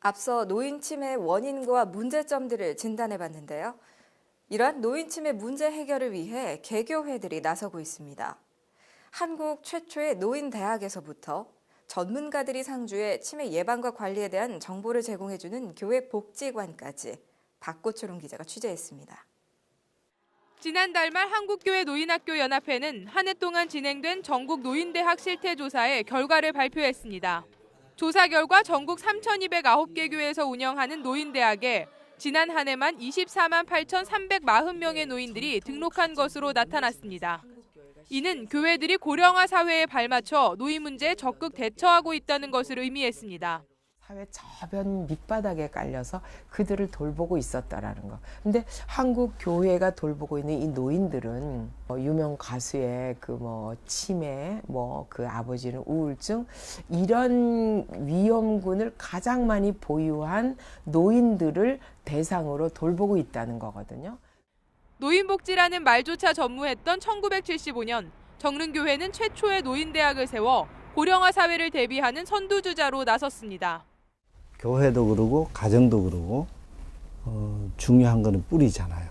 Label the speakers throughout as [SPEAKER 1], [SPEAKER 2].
[SPEAKER 1] 앞서 노인 치매 원인과 문제점들을 진단해 봤는데요. 이러한 노인 치매 문제 해결을 위해 개교회들이 나서고 있습니다. 한국 최초의 노인 대학에서부터 전문가들이 상주해 치매 예방과 관리에 대한 정보를 제공해 주는 교회 복지관까지 박고초롱 기자가 취재했습니다.
[SPEAKER 2] 지난달 말 한국교회 노인학교 연합회는 한 해 동안 진행된 전국 노인대학 실태 조사의 결과를 발표했습니다. 조사 결과 전국 3,209개 교회에서 운영하는 노인대학에 지난 한 해만 24만 8,340명의 노인들이 등록한 것으로 나타났습니다. 이는 교회들이 고령화 사회에 발맞춰 노인 문제에 적극 대처하고 있다는 것을 의미했습니다.
[SPEAKER 3] 사회 저변 밑바닥에 깔려서 그들을 돌보고 있었다라는 거. 근데 한국 교회가 돌보고 있는 이 노인들은 뭐 유명 가수의 그 뭐 치매, 뭐 그 아버지는 우울증 이런 위험군을 가장 많이 보유한 노인들을 대상으로 돌보고 있다는 거거든요.
[SPEAKER 2] 노인복지라는 말조차 전무했던 1975년 정릉교회는 최초의 노인대학을 세워 고령화 사회를 대비하는 선두주자로 나섰습니다.
[SPEAKER 4] 교회도 그러고 가정도 그러고 어, 중요한 거는 뿌리잖아요.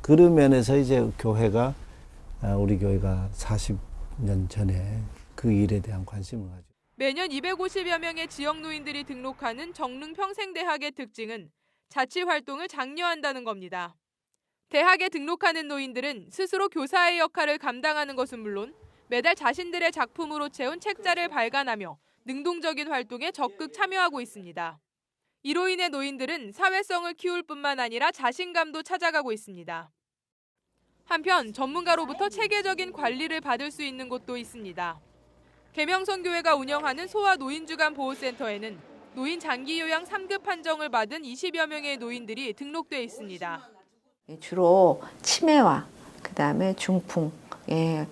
[SPEAKER 4] 그런 면에서 이제 교회가 아, 우리 교회가 40년 전에 그 일에 대한 관심을 가지고
[SPEAKER 2] 매년 250여 명의 지역 노인들이 등록하는 정릉 평생대학의 특징은 자치 활동을 장려한다는 겁니다. 대학에 등록하는 노인들은 스스로 교사의 역할을 감당하는 것은 물론 매달 자신들의 작품으로 채운 책자를 발간하며 능동적인 활동에 적극 참여하고 있습니다. 이로 인해 노인들은 사회성을 키울 뿐만 아니라 자신감도 찾아가고 있습니다. 한편 전문가로부터 체계적인 관리를 받을 수 있는 곳도 있습니다. 계명선 교회가 운영하는 소아 노인주간 보호센터에는 노인 장기 요양 3급 판정을 받은 20여 명의 노인들이 등록돼 있습니다.
[SPEAKER 5] 예, 주로 치매와 그다음에 중풍 예,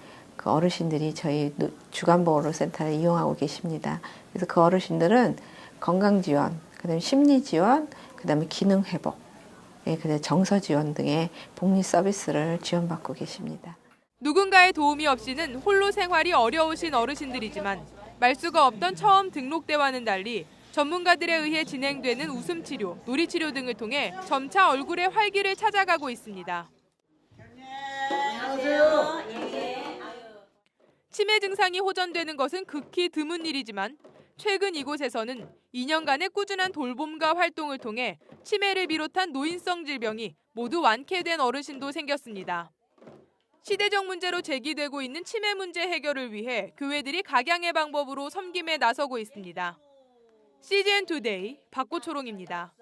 [SPEAKER 5] 그 어르신들이 저희 노- 주간보호센터를 이용하고 계십니다. 그래서 그 어르신들은 건강 지원, 그다음에 심리 지원, 그다음에 기능 회복, 예, 그다음에 정서 지원 등의 복리 서비스를 지원받고 계십니다.
[SPEAKER 2] 누군가의 도움이 없이는 홀로 생활이 어려우신 어르신들이지만 말수가 없던 처음 등록 때와는 달리 전문가들에 의해 진행되는 웃음 치료, 놀이 치료 등을 통해 점차 얼굴의 활기를 찾아가고 있습니다. 치매 증상이 호전되는 것은 극히 드문 일이지만 최근 이곳에서는 2년간의 꾸준한 돌봄과 활동을 통해 치매를 비롯한 노인성 질병이 모두 완쾌된 어르신도 생겼습니다. 시대적 문제로 제기되고 있는 치매 문제 해결을 위해 교회들이 각양의 방법으로 섬김에 나서고 있습니다. CGN 투데이 박고초롱입니다.